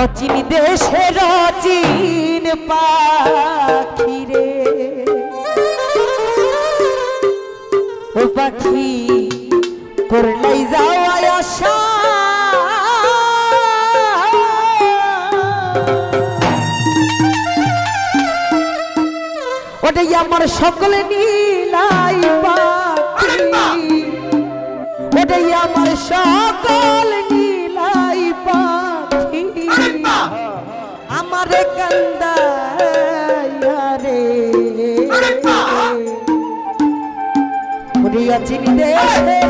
অচিন দেশের অচিন পাখি রে। ও পাখি করলাই যাওয়া আশা। ওটাই আমার সকলে নীলাই পাখি। ওটাই আমার সকলে আমারে কান্দারে ঘুরিয়া চিনি দেশের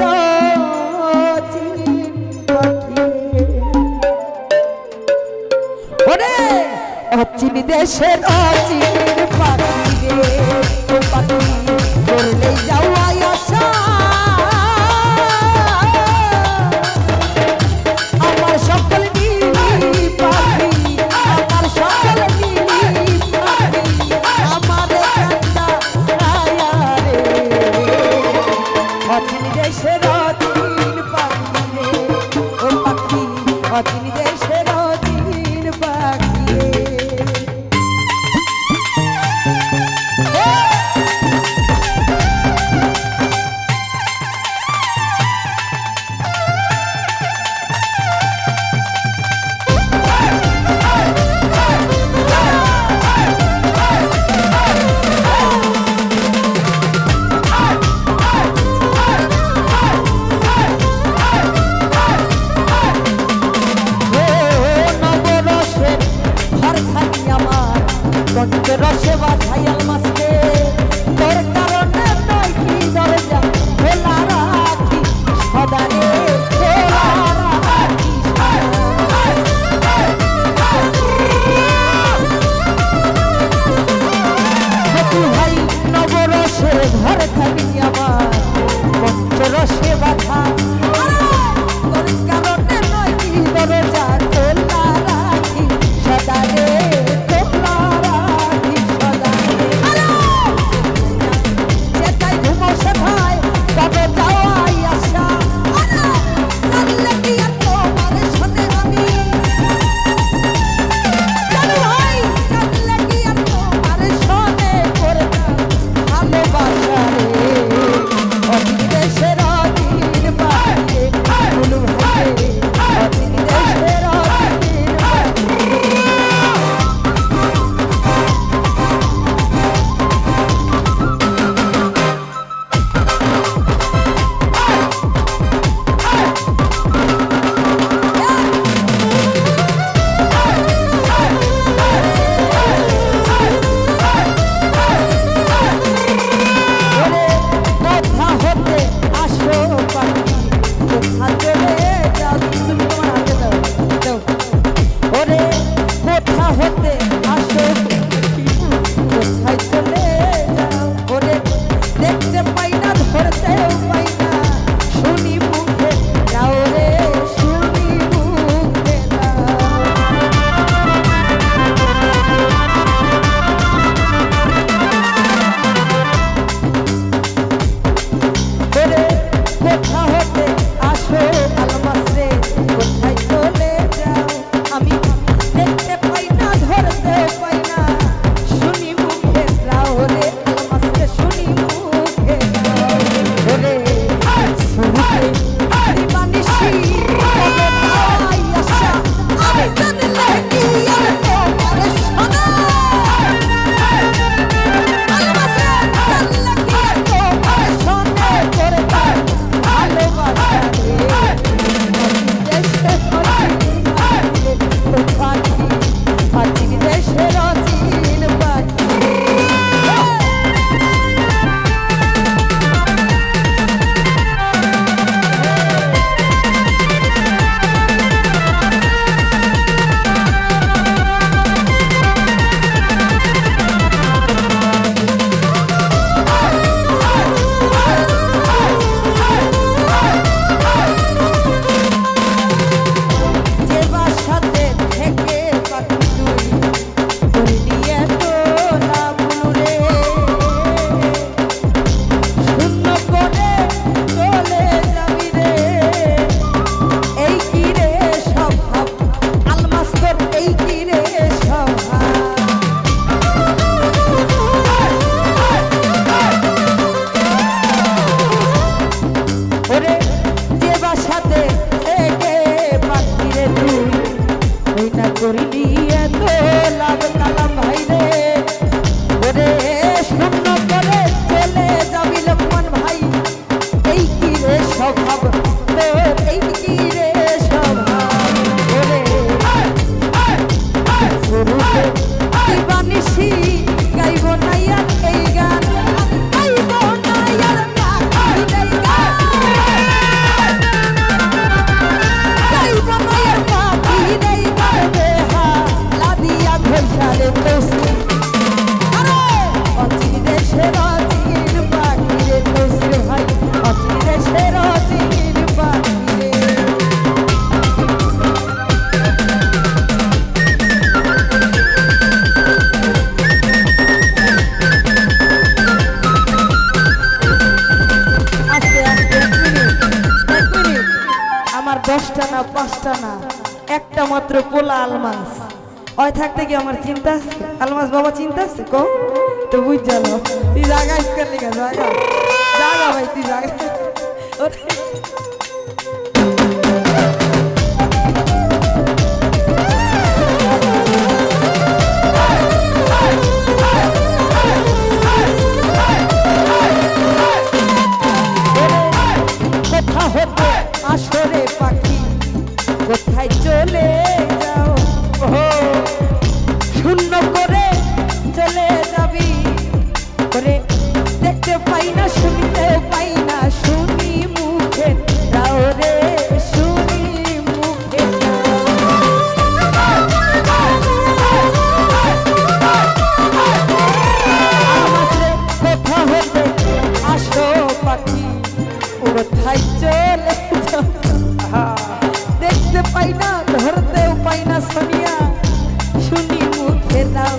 অচিন দেশের অচিনের পাখি রে পাখি করলে না, একটা মাত্র পোলা আলমাস। ওই থাকতে কি আমার চিন্তা আছে? আলমাস বাবা চিন্তা আছে? কো তো বুঝ জানো তুই জায়গা ইস্কার লিখা জাগা। জাগা ভাই, তুই জায়গা মুখে দাও